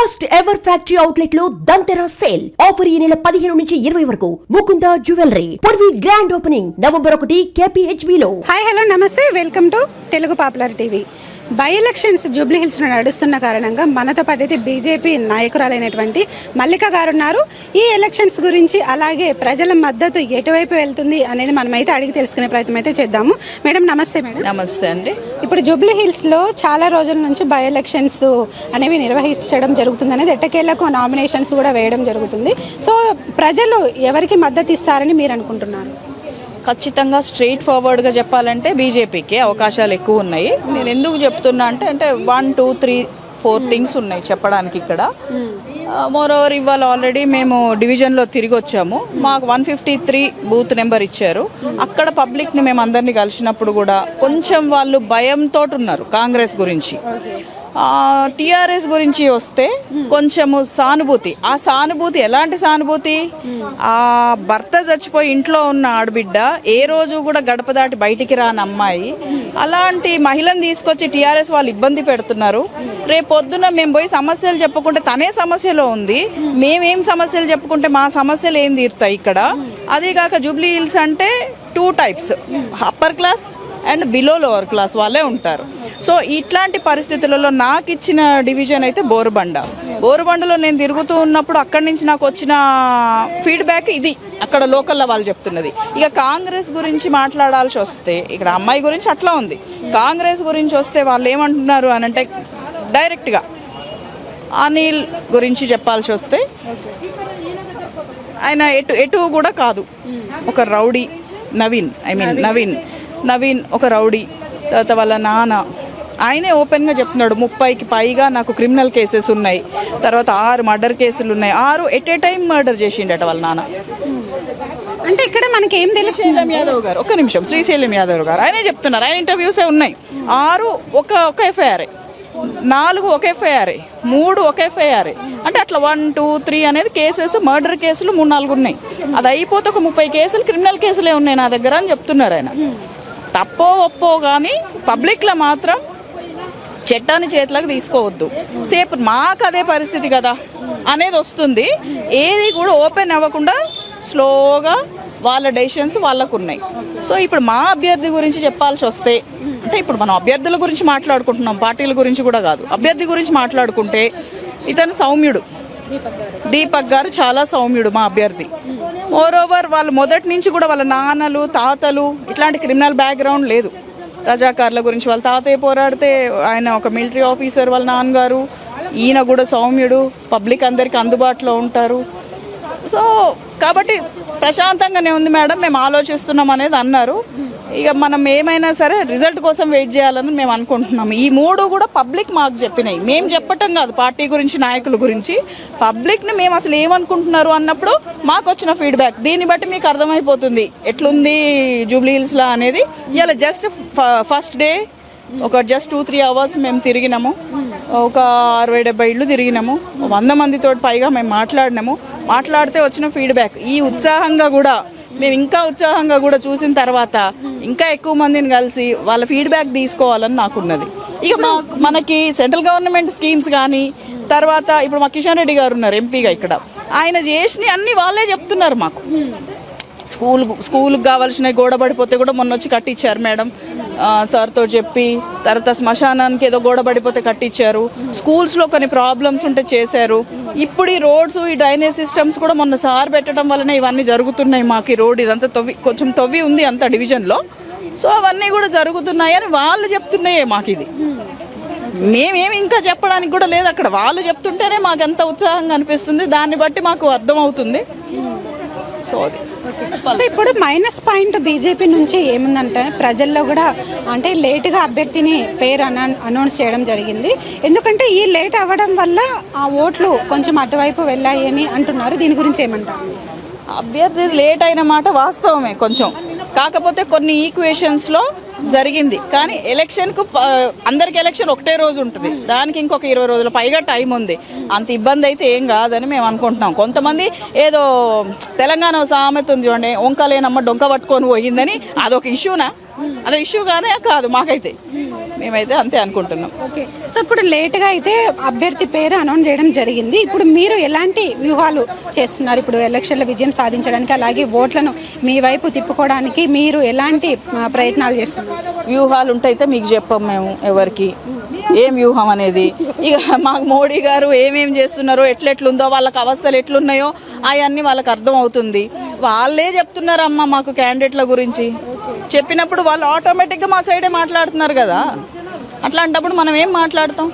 First ever factory అవుట్లెట్లో Dhanteras sale offer ఈ నెల పదిహేను నుంచి ఇరవై వరకు. ముకుంద జ్యువెలరీ పొడివి గ్రాండ్ ఓపెనింగ్ నవంబర్ ఒకటి కేపీహెచ్బి లో. హాయ్ హలో నమస్తే. Welcome to Telugu popular TV. By elections Jubilee హిల్స్లో నడుస్తున్న కారణంగా మనతో పాటు అయితే బీజేపీ నాయకురాలైనటువంటి మల్లిక గారు ఉన్నారు ఈ ఎలక్షన్స్ గురించి అలాగే ప్రజల మద్దతు ఎటువైపు వెళ్తుంది అనేది మనమైతే అడిగి తెలుసుకునే ప్రయత్నం అయితే చేద్దాము. మేడం నమస్తే మేడం. నమస్తే అండి. ఇప్పుడు జూబ్లీ హిల్స్లో చాలా రోజుల నుంచి బై ఎలక్షన్స్ అనేవి నిర్వహించడం జరుగుతుంది అనేది ఎట్టకేళ్ళకు నామినేషన్స్ కూడా వేయడం జరుగుతుంది. సో ప్రజలు ఎవరికి మద్దతు ఇస్తారని మీరు అనుకుంటున్నారు? ఖచ్చితంగా స్ట్రైట్ ఫార్వర్డ్గా చెప్పాలంటే బీజేపీకి అవకాశాలు ఎక్కువ ఉన్నాయి. నేను ఎందుకు చెప్తున్నా అంటే అంటే one two three four things ఉన్నాయి చెప్పడానికి ఇక్కడ. మోర్ ఓవర్ ఇవాళ ఆల్రెడీ మేము డివిజన్లో తిరిగి వచ్చాము. మాకు one fifty three booth number ఇచ్చారు. అక్కడ పబ్లిక్ని మేము అందరినీ కలిసినప్పుడు కూడా కొంచెం వాళ్ళు భయంతో ఉన్నారు కాంగ్రెస్ గురించి. టిఆర్ఎస్ గురించి వస్తే కొంచెము సానుభూతి. ఆ సానుభూతి ఎలాంటి సానుభూతి? ఆ భర్త చచ్చిపోయి ఇంట్లో ఉన్న ఆడబిడ్డ ఏ రోజు కూడా గడప దాటి బయటికి రాని అమ్మాయి. అలాంటి మహిళను తీసుకొచ్చి టిఆర్ఎస్ వాళ్ళు ఇబ్బంది పెడుతున్నారు. రేపు పొద్దున మేము పోయి సమస్యలు చెప్పుకుంటే తనే సమస్యలో ఉంది. మేమేం సమస్యలు చెప్పుకుంటే మా సమస్యలు ఏం తీరుతాయి ఇక్కడ? అదేగాక జూబ్లీ హిల్స్ అంటే two types upper class and below lower class వాళ్ళే ఉంటారు. సో ఇట్లాంటి పరిస్థితులలో నాకు ఇచ్చిన డివిజన్ అయితే బోరుబండ. బోరుబండలో నేను తిరుగుతూ ఉన్నప్పుడు అక్కడి నుంచి నాకు వచ్చిన ఫీడ్బ్యాక్ ఇది. అక్కడ లోకల్లో వాళ్ళు చెప్తున్నది. ఇక కాంగ్రెస్ గురించి మాట్లాడాల్సి వస్తే ఇక్కడ అమ్మాయి గురించి అట్లా ఉంది. కాంగ్రెస్ గురించి వస్తే వాళ్ళు ఏమంటున్నారు అని అంటే డైరెక్ట్గా అనిల్ గురించి చెప్పాల్సి వస్తే ఆయన ఎటు ఎటు కూడా కాదు. ఒక rowdy Naveen I mean Naveen. Naveen ఒక రౌడీ తర్వాత వాళ్ళ నాన్న. ఆయనే ఓపెన్గా చెప్తున్నాడు ముప్పైకి పైగా నాకు క్రిమినల్ కేసెస్ ఉన్నాయి. తర్వాత ఆరు మర్డర్ కేసులు ఉన్నాయి. ఆరు ఎట్ ఏ టైం మర్డర్ చేసిండట వాళ్ళ నాన్న. అంటే ఇక్కడ మనకి ఏం తెలుసు శ్రీశైలం యాదవ్ గారు ఒక్క నిమిషం. శ్రీశైలం యాదవ్ గారు ఆయనే చెప్తున్నారు. ఆయన ఇంటర్వ్యూసే ఉన్నాయి. ఆరు ఒక ఒక ఎఫ్ఐఆర్ నాలుగు ఒక ఎఫ్ఐఆర్ మూడు ఒక ఎఫ్ఐఆర్ అంటే అట్లా వన్ టూ త్రీ అనేది కేసెస్ మర్డర్ కేసులు మూడు నాలుగు ఉన్నాయి. అది అయిపోతే ఒక ముప్పై కేసులు క్రిమినల్ కేసులే ఉన్నాయి నా దగ్గర అని చెప్తున్నారు ఆయన. తప్పో ఒప్పో కానీ పబ్లిక్లో మాత్రం చెట్టాన్ని చేతులకు తీసుకోవద్దు. సేపు మాకు అదే పరిస్థితి కదా అనేది వస్తుంది. ఏది కూడా ఓపెన్ అవ్వకుండా స్లోగా వాళ్ళ డెసిషన్స్ వాళ్ళకు ఉన్నాయి. సో ఇప్పుడు మా అభ్యర్థి గురించి చెప్పాల్సి వస్తే అంటే ఇప్పుడు మనం అభ్యర్థుల గురించి మాట్లాడుకుంటున్నాం పార్టీల గురించి కూడా కాదు. అభ్యర్థి గురించి మాట్లాడుకుంటే ఇతను సౌమ్యుడు. దీపక్ గారు చాలా సౌమ్యుడు మా అభ్యర్థి. మోర్ ఓవర్ వాళ్ళు మొదటి నుంచి కూడా వాళ్ళ నాన్నలు తాతలు ఇట్లాంటి క్రిమినల్ బ్యాక్గ్రౌండ్ లేదు. రజాకార్ల గురించి వాళ్ళ తాతయ్య పోరాడితే ఆయన ఒక మిలిటరీ ఆఫీసర్ వాళ్ళ నాన్నగారు ఈయన కూడా సౌమ్యుడు పబ్లిక్ అందరికి అందుబాటులో ఉంటారు. సో కాబట్టి ప్రశాంతంగానే ఉంది మేడం మేము ఆలోచిస్తున్నాం అనేది అన్నారు. ఇక మనం ఏమైనా సరే రిజల్ట్ కోసం వెయిట్ చేయాలని మేము అనుకుంటున్నాము. ఈ మూడు కూడా పబ్లిక్ మాకు చెప్పినాయి. మేము చెప్పటం కాదు పార్టీ గురించి నాయకుల గురించి. పబ్లిక్ని మేము అసలు ఏమనుకుంటున్నారు అన్నప్పుడు మాకు వచ్చిన ఫీడ్బ్యాక్ దీన్ని బట్టి మీకు అర్థమైపోతుంది. ఎట్లుంది జూబ్లీ హిల్స్లో అనేది. ఇలా జస్ట్ ఫస్ట్ డే ఒక జస్ట్ టూ త్రీ అవర్స్ మేము తిరిగినాము. ఒక అరవై డెబ్బై ఇళ్ళు తిరిగినాము. వంద మందితో పైగా మేము మాట్లాడినాము. మాట్లాడితే వచ్చిన ఫీడ్బ్యాక్ ఈ ఉత్సాహంగా కూడా మేము ఇంకా ఉత్సాహంగా కూడా చూసిన తర్వాత ఇంకా ఎక్కువ మందిని కలిసి వాళ్ళ ఫీడ్బ్యాక్ తీసుకోవాలని నాకున్నది. ఇక మా మనకి సెంట్రల్ గవర్నమెంట్ స్కీమ్స్ కానీ తర్వాత ఇప్పుడు మా కిషన్ రెడ్డి గారు ఉన్నారు ఎంపీగా ఇక్కడ. ఆయన చేసినవి అన్ని వాళ్ళే చెప్తున్నారు మాకు. స్కూల్ స్కూల్కి కావాల్సినవి గోడ పడిపోతే కూడా మొన్న వచ్చి కట్టించారు మేడం. సార్తో చెప్పి తర్వాత శ్మశానానికి ఏదో గోడ పడిపోతే కట్టించారు స్కూల్స్లో కొన్ని ప్రాబ్లమ్స్ ఉంటే చేశారు. ఇప్పుడు ఈ రోడ్స్ ఈ డ్రైనేజ్ సిస్టమ్స్ కూడా మొన్న సార్ పెట్టడం వలన ఇవన్నీ జరుగుతున్నాయి మాకు ఈ రోడ్ ఇదంతా తవ్వి కొంచెం తవ్వి ఉంది అంత డివిజన్లో సో అవన్నీ కూడా జరుగుతున్నాయి అని వాళ్ళు చెప్తున్నాయే మాకు ఇది. మేమేమి ఇంకా చెప్పడానికి కూడా లేదు అక్కడ. వాళ్ళు చెప్తుంటేనే మాకు ఎంత ఉత్సాహంగా అనిపిస్తుంది. దాన్ని బట్టి మాకు అర్థమవుతుంది. సో అది. సో ఇప్పుడు మైనస్ పాయింట్ బీజేపీ నుంచి ఏముందంటే ప్రజల్లో కూడా అంటే లేటుగా అభ్యర్థిని పేరు అన అనౌన్స్ చేయడం జరిగింది. ఎందుకంటే ఈ లేట్ అవ్వడం వల్ల ఆ ఓట్లు కొంచెం అటువైపు వెళ్ళాయి అని అంటున్నారు. దీని గురించి ఏమంటారు? అభ్యర్థి లేట్ అయిన మాట వాస్తవమే కొంచెం. కాకపోతే కొన్ని ఈక్వేషన్స్లో జరిగింది. కానీ ఎలక్షన్కు ప- అందరికి ఎలక్షన్ ఒకటే రోజు ఉంటుంది. దానికి ఇంకొక ఇరవై రోజుల. పైగా టైం ఉంది. అంత ఇబ్బంది అయితే ఏం కాదని మేము అనుకుంటున్నాం. కొంతమంది ఏదో తెలంగాణ సామెత ఉంది చూడండి వంకలేనమ్మ డొంక పట్టుకొని పోయిందని అదొక ఇష్యూనా అదో ఇష్యూగానే కాదు మాకైతే. మేమైతే అంతే అనుకుంటున్నాం. ఓకే. సో ఇప్పుడు లేట్గా అయితే అభ్యర్థి పేరు అనౌన్స్ చేయడం జరిగింది. ఇప్పుడు మీరు ఎలాంటి వ్యూహాలు చేస్తున్నారు? ఇప్పుడు ఎలక్షన్ల విజయం సాధించడానికి అలాగే ఓట్లను మీ వైపు తిప్పుకోవడానికి మీరు ఎలాంటి ప్రయత్నాలు చేస్తున్నారు? వ్యూహాలు ఉంటైతే మీకు చెప్పం మేము ఎవరికి. ఏం వ్యూహం అనేది? ఇక మాకు మోడీ గారు ఏమేం చేస్తున్నారో ఎట్లెట్లుందో వాళ్ళకి అవస్థలు ఎట్లున్నాయో అవన్నీ వాళ్ళకి అర్థం అవుతుంది వాళ్ళే చెప్తున్నారమ్మా మాకు క్యాండిడేట్ల గురించి. చెప్పినప్పుడు వాళ్ళు ఆటోమేటిక్గా మా సైడే మాట్లాడుతున్నారు కదా. అట్లాంటప్పుడు మనం ఏం మాట్లాడతాం?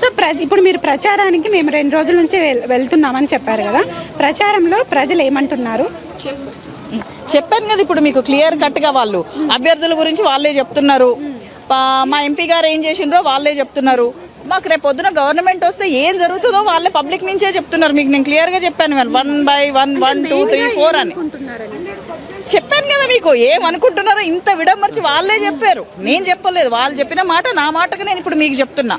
సో ప్ర ఇప్పుడు మీరు ప్రచారానికి మేము రెండు రోజుల నుంచి వెళ్తున్నామని చెప్పారు కదా. ప్రచారంలో ప్రజలు ఏమంటున్నారు? చెప్పాను కదా ఇప్పుడు మీకు క్లియర్ కట్గా వాళ్ళు. అభ్యర్థుల గురించి వాళ్ళే చెప్తున్నారు. మా ఎంపీ గారు ఏం చేసిండ్రో వాళ్ళే చెప్తున్నారు. మాకు రేపు పొద్దున గవర్నమెంట్ వస్తే ఏం జరుగుతుందో వాళ్ళే పబ్లిక్ నుంచే చెప్తున్నారు. మీకు నేను క్లియర్గా చెప్పాను one by one one two three four అని. చెప్పాను కదా మీకు ఏమనుకుంటున్నారో ఇంత విడమర్చి వాళ్ళే చెప్పారు. నేను చెప్పలేదు వాళ్ళు చెప్పిన మాట నా మాటకు నేను ఇప్పుడు మీకు చెప్తున్నా.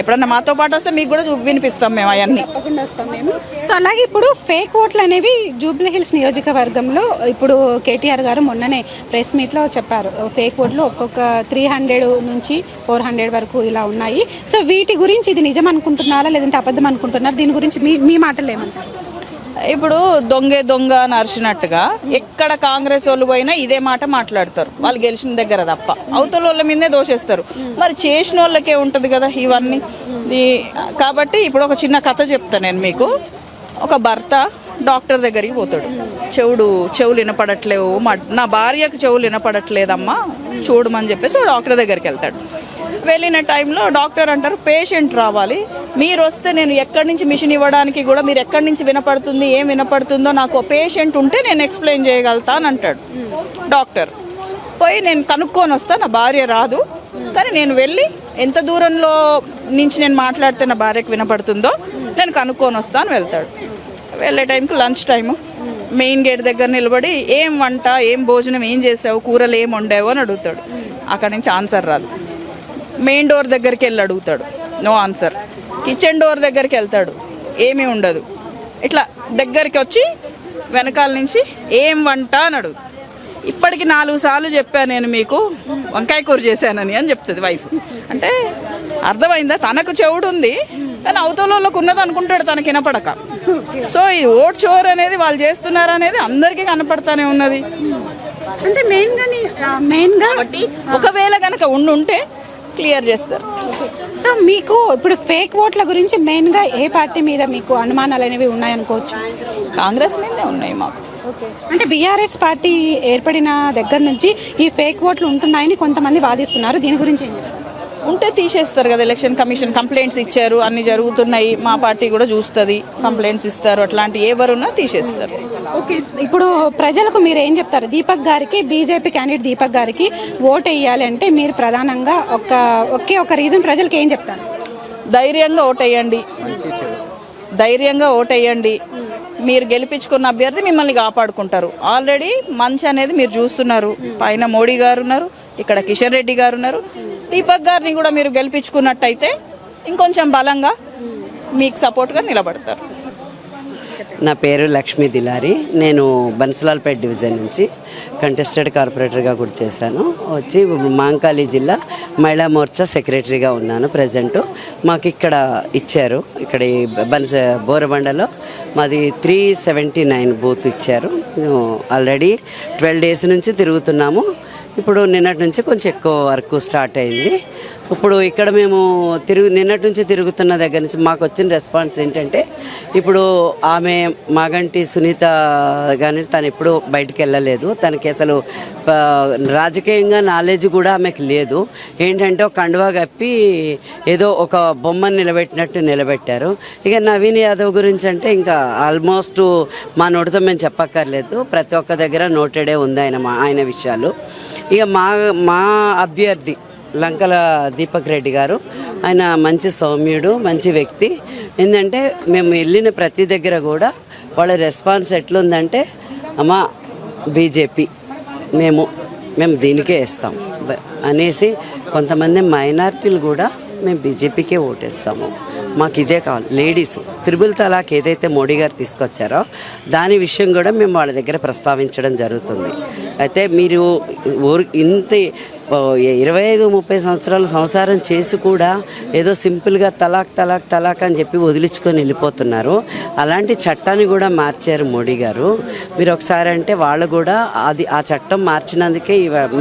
ఎప్పుడన్నా మాతో పాటు వస్తే మీకు కూడా వినిపిస్తాం మేము అవన్నీ. తప్పకుండా వస్తాం మేము. సో అలాగే ఇప్పుడు ఫేక్ ఓట్లు అనేవి జూబ్లీ హిల్స్ నియోజకవర్గంలో ఇప్పుడు కేటీఆర్ గారు మొన్ననే ప్రెస్ మీట్లో చెప్పారు ఫేక్ ఓట్లు ఒక్కొక్క త్రీ హండ్రెడ్ నుంచి ఫోర్ హండ్రెడ్ వరకు ఇలా ఉన్నాయి. సో వీటి గురించి ఇది నిజం అనుకుంటున్నారా లేదంటే అబద్ధం అనుకుంటున్నారా దీని గురించి మీ మీ మాటలు ఏమంటారు? ఇప్పుడు దొంగే దొంగ అని అరిచినట్టుగా ఎక్కడ కాంగ్రెస్ వాళ్ళు పోయినా ఇదే మాట మాట్లాడతారు. వాళ్ళు గెలిచిన దగ్గర తప్ప. అవతల వాళ్ళ మీదే దోషేస్తారు. మరి చేసిన వాళ్ళకే ఉంటుంది కదా ఇవన్నీ. కాబట్టి ఇప్పుడు ఒక చిన్న కథ చెప్తా నేను మీకు. ఒక భర్త డాక్టర్ దగ్గరికి పోతాడు. చెవుడు చెవులు వినపడట్లేవు. మా నా భార్యకు చెవులు వినపడట్లేదమ్మా. చూడమని చెప్పేసి డాక్టర్ దగ్గరికి వెళ్తాడు. వెళ్ళిన టైంలో డాక్టర్ అంటారు పేషెంట్ రావాలి. మీరు వస్తే నేను ఎక్కడి నుంచి మిషన్ ఇవ్వడానికి కూడా మీరు ఎక్కడి నుంచి వినపడుతుంది ఏం వినపడుతుందో నాకు పేషెంట్ ఉంటే నేను ఎక్స్ప్లెయిన్ చేయగలుగుతాను అంటాడు డాక్టర్. పోయి నేను కనుక్కొని వస్తా నా భార్య రాదు. కానీ నేను వెళ్ళి ఎంత దూరంలో నుంచి నేను మాట్లాడితే నా భార్యకు వినపడుతుందో నేను కనుక్కొని వస్తాను వెళ్తాడు. వెళ్ళే టైంకి లంచ్ టైము. మెయిన్ గేట్ దగ్గర నిలబడి ఏం వంట ఏం భోజనం ఏం చేసావు కూరలు ఏం వండావు అని అడుగుతాడు. అక్కడి నుంచి ఆన్సర్ రాదు. మెయిన్ డోర్ దగ్గరికి వెళ్ళి అడుగుతాడు. No answer. కిచెన్ డోర్ దగ్గరికి వెళ్తాడు. ఏమీ ఉండదు. ఇట్లా దగ్గరికి వచ్చి వెనకాల నుంచి ఏం వంట అని అడుగు ఇప్పటికి నాలుగు సార్లు చెప్పాను నేను మీకు వంకాయ కూర చేశానని అని చెప్తుంది వైఫ్. అంటే అర్థమైందా? తనకు చెవుడు ఉంది. కానీ అవతల వాళ్ళకు ఉన్నది అనుకుంటాడు తనకి వినపడక. సో ఈ ఓట్ చోర్ అనేది వాళ్ళు చేస్తున్నారు అనేది అందరికీ కనపడతానే ఉన్నది. అంటే మెయిన్గా మెయిన్గా ఒకవేళ కనుక ఉండుంటే క్లియర్ చేస్తారు. సో మీకు ఇప్పుడు ఫేక్ ఓట్ల గురించి మెయిన్గా ఏ పార్టీ మీద మీకు అనుమానాలు అనేవి ఉన్నాయనుకోవచ్చు కాంగ్రెస్ మీదే ఉన్నాయి మాకు. అంటే బీఆర్ఎస్ పార్టీ ఏర్పడిన దగ్గర నుంచి ఈ ఫేక్ ఓట్లు ఉంటున్నాయని కొంతమంది వాదిస్తున్నారు. దీని గురించి? ఉంటే తీసేస్తారు కదా ఎలక్షన్ కమిషన్. కంప్లైంట్స్ ఇచ్చారు అన్ని జరుగుతున్నాయి. మా పార్టీ కూడా చూస్తుంది కంప్లైంట్స్ ఇస్తారు. అట్లాంటి ఎవరున్నా తీసేస్తారు. ఓకే ఇప్పుడు ప్రజలకు మీరు ఏం చెప్తారు? దీపక్ గారికి బీజేపీ క్యాండిడేట్ దీపక్ గారికి ఓట్ వేయాలి అంటే మీరు ప్రధానంగా ఒక ఒకే ఒక రీజన్ ప్రజలకు ఏం చెప్తారు? ధైర్యంగా ఓటేయండి ధైర్యంగా ఓటేయండి మీరు గెలిపించుకున్న అభ్యర్థి మిమ్మల్ని కాపాడుకుంటారు. ఆల్రెడీ మంచి అనేది మీరు చూస్తున్నారు. పైన మోడీ గారు ఉన్నారు ఇక్కడ కిషన్ రెడ్డి గారు ఉన్నారు. దీపక్ గారిని కూడా మీరు గెలిపించుకున్నట్టయితే ఇంకొంచెం బలంగా మీకు సపోర్ట్గా నిలబడతారు. నా పేరు లక్ష్మీ దిలారి. నేను బన్సలాల్పేట డివిజన్ నుంచి కంటెస్టెడ్ కార్పొరేటర్గా కూడా చేశాను. వచ్చి మాంకాళి జిల్లా మహిళా మోర్చా సెక్రటరీగా ఉన్నాను ప్రజెంట్. మాకు ఇక్కడ ఇచ్చారు. ఇక్కడ ఈ బన్స బోరబండలో మాది త్రీ సెవెంటీ నైన్ బూత్ ఇచ్చారు. ఆల్రెడీ ట్వెల్వ్ డేస్ నుంచి తిరుగుతున్నాము. ఇప్పుడు నిన్నటి నుంచి కొంచెం ఎక్కువ వర్క్ స్టార్ట్ అయింది. ఇప్పుడు ఇక్కడ మేము తిరుగు నిన్నటి నుంచి తిరుగుతున్న దగ్గర నుంచి మాకు వచ్చిన రెస్పాన్స్ ఏంటంటే ఇప్పుడు ఆమె మాగంటి సునీత కానీ తను ఎప్పుడు బయటికి వెళ్ళలేదు. తనకి అసలు రాజకీయంగా నాలెడ్జ్ కూడా ఆమెకు లేదు. ఏంటంటే ఒక కండువా కప్పి ఏదో ఒక బొమ్మను నిలబెట్టినట్టు నిలబెట్టారు. ఇక నవీన్ యాదవ్ గురించి అంటే ఇంకా ఆల్మోస్ట్ మా నోటితో మేము చెప్పక్కర్లేదు. ప్రతి ఒక్క దగ్గర నోటెడే ఉంది ఆయన మా ఆయన విషయాలు. ఇక మా మా అభ్యర్థి లంకల దీపక్ రెడ్డి గారు. ఆయన మంచి సౌమ్యుడు మంచి వ్యక్తి. ఏంటంటే మేము వెళ్ళిన ప్రతి దగ్గర కూడా వాళ్ళ రెస్పాన్స్ ఎట్లుందంటే అమ్మ బీజేపీ మేము మేము దీనికే వేస్తాం. బ- అనేసి కొంతమంది మైనార్టీలు కూడా మేము బీజేపీకే ఓటేస్తాము. మాకు ఇదే కావాలి. లేడీస్ త్రిబుల్ తలాక్ ఏదైతే మోడీ గారు తీసుకొచ్చారో దాని విషయం కూడా మేము వాళ్ళ దగ్గర ప్రస్తావించడం జరుగుతుంది. అయితే మీరు ఊరు ఇంత ఇరవై ఐదు ముప్పై సంవత్సరాలు సంసారం చేసి కూడా ఏదో సింపుల్గా తలాక్ తలాక్ తలాక్ అని చెప్పి వదిలించుకొని వెళ్ళిపోతున్నారు. అలాంటి చట్టాన్ని కూడా మార్చారు మోడీ గారు. మీరు ఒకసారి అంటే వాళ్ళు కూడా అది ఆ చట్టం మార్చినందుకే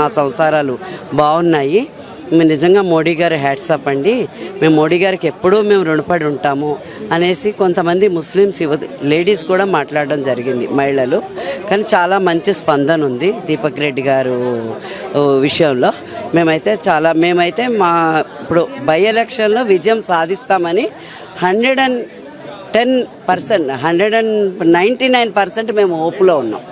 మా సంసారాలు బాగున్నాయి. మేము నిజంగా మోడీ గారు హ్యాట్సప్ అండి. మేము మోడీ గారికి ఎప్పుడూ మేము రుణపడి ఉంటాము అనేసి కొంతమంది ముస్లిమ్స్ లేడీస్ కూడా మాట్లాడడం జరిగింది మహిళలు. కానీ చాలా మంచి స్పందన ఉంది దీపక్ రెడ్డి గారు విషయంలో. మేమైతే చాలా మేమైతే మా ఇప్పుడు బై ఎలక్షన్లో విజయం సాధిస్తామని hundred and ten percent hundred and ninety nine percent మేము ఓపులో ఉన్నాం.